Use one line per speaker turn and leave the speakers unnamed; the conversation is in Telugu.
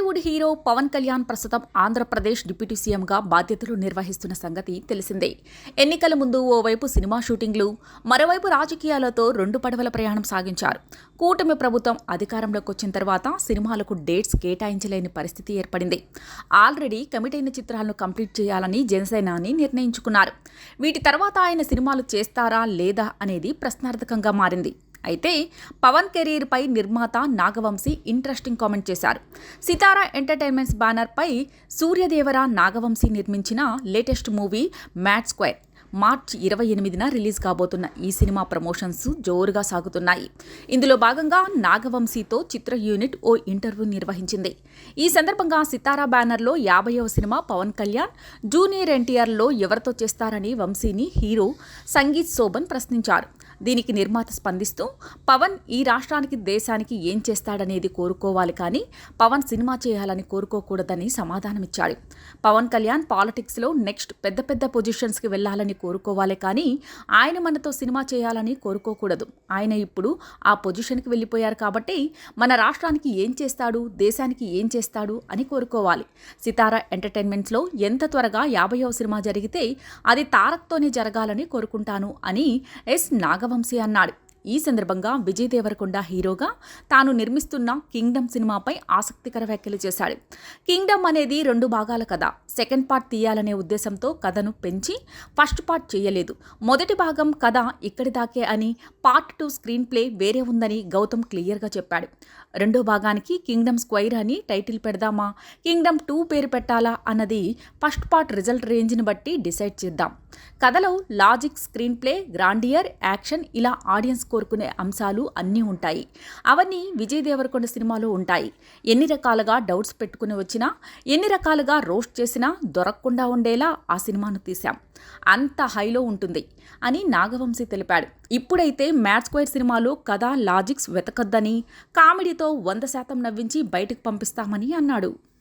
టాలీవుడ్ హీరో పవన్ కళ్యాణ్ ప్రస్తుతం ఆంధ్రప్రదేశ్ డిప్యూటీ సీఎంగా బాధ్యతలు నిర్వహిస్తున్న సంగతి తెలిసిందే. ఎన్నికల ముందు ఓవైపు సినిమా షూటింగ్లు మరోవైపు రాజకీయాలతో రెండు పడవల ప్రయాణం సాగించారు. కూటమి ప్రభుత్వం అధికారంలోకి వచ్చిన తర్వాత సినిమాలకు డేట్స్ కేటాయించలేని పరిస్థితి ఏర్పడింది. ఆల్రెడీ కమిట్ అయిన చిత్రాలను కంప్లీట్ చేయాలని జనసేనాని నిర్ణయించుకున్నారు. వీటి తర్వాత ఆయన సినిమాలు చేస్తారా లేదా అనేది ప్రశ్నార్థకంగా మారింది. అయితే పవన్ కెరీర్పై నిర్మాత నాగవంశీ ఇంట్రెస్టింగ్ కామెంట్ చేశారు. సితారా ఎంటర్టైన్మెంట్స్ బ్యానర్పై సూర్యదేవర నాగవంశీ నిర్మించిన latest movie mad square March ఇరవై ఎనిమిదిన రిలీజ్ కాబోతున్న ఈ సినిమా ప్రమోషన్స్ జోరుగా సాగుతున్నాయి. ఇందులో భాగంగా నాగవంశీతో చిత్ర యూనిట్ ఓ ఇంటర్వ్యూ నిర్వహించింది. ఈ సందర్భంగా సితారా బ్యానర్లో యాభైవ సినిమా పవన్ కళ్యాణ్ జూనియర్ ఎన్టీఆర్లో ఎవరితో చేస్తారని వంశీని హీరో సంగీత్ శోభన్ ప్రశ్నించారు. దీనికి నిర్మాత స్పందిస్తూ పవన్ ఈ రాష్ట్రానికి దేశానికి ఏం చేస్తాడనేది కోరుకోవాలి కానీ పవన్ సినిమా చేయాలని కోరుకోకూడదని సమాధానమిచ్చాడు. పవన్ కళ్యాణ్ పాలిటిక్స్లో నెక్స్ట్ పెద్ద పెద్ద పొజిషన్స్కి వెళ్ళాలని కోరుకోవాలి కానీ ఆయన మనతో సినిమా చేయాలని కోరుకోకూడదు. ఆయన ఇప్పుడు ఆ పొజిషన్కి వెళ్ళిపోయారు కాబట్టి మన రాష్ట్రానికి ఏం చేస్తాడు దేశానికి ఏం చేస్తాడు అని కోరుకోవాలి. సితారా ఎంటర్టైన్మెంట్స్లో ఎంత త్వరగా యాభైవ సినిమా జరిగితే అది తారక్తోనే జరగాలని కోరుకుంటాను అని ఎస్. నాగవంశీ అన్నాడు. ఈ సందర్భంగా విజయ్ దేవరకొండ హీరోగా తాను నిర్మిస్తున్న కింగ్డమ్ సినిమాపై ఆసక్తికర వ్యాఖ్యలు చేశాడు. కింగ్డమ్ అనేది రెండు భాగాల కథ. సెకండ్ పార్ట్ తీయాలనే ఉద్దేశంతో కథను పెంచి ఫస్ట్ పార్ట్ చేయలేదు. మొదటి భాగం కథ ఇక్కడి దాకే అని పార్ట్ టూ స్క్రీన్ ప్లే వేరే ఉందని గౌతమ్ క్లియర్గా చెప్పాడు. రెండో భాగానికి కింగ్డమ్ స్క్వైర్ అని టైటిల్ పెడదామా? కింగ్డమ్ టూ పేరు పెట్టాలా అన్నది ఫస్ట్ పార్ట్ రిజల్ట్ రేంజ్ని బట్టి డిసైడ్ చేద్దాం. కథలో logic screenplay grandeur action ఇలా ఆడియన్స్ కోరుకునే అంశాలు అన్నీ ఉంటాయి. అవన్నీ విజయ్ దేవరకొండ సినిమాలో ఉంటాయి. ఎన్ని రకాలుగా డౌట్స్ పెట్టుకుని వచ్చినా ఎన్ని రకాలుగా రోస్ట్ చేసినా దొరకకుండా ఉండేలా ఆ సినిమాను తీశాం. అంత హైలో ఉంటుంది అని నాగవంశీ తెలిపాడు. ఇప్పుడైతే మ్యాట్ స్క్వైర్ సినిమాలో కథ లాజిక్స్ వెతకద్దని కామెడీతో వంద శాతం నవ్వించి బయటకు పంపిస్తామని అన్నాడు.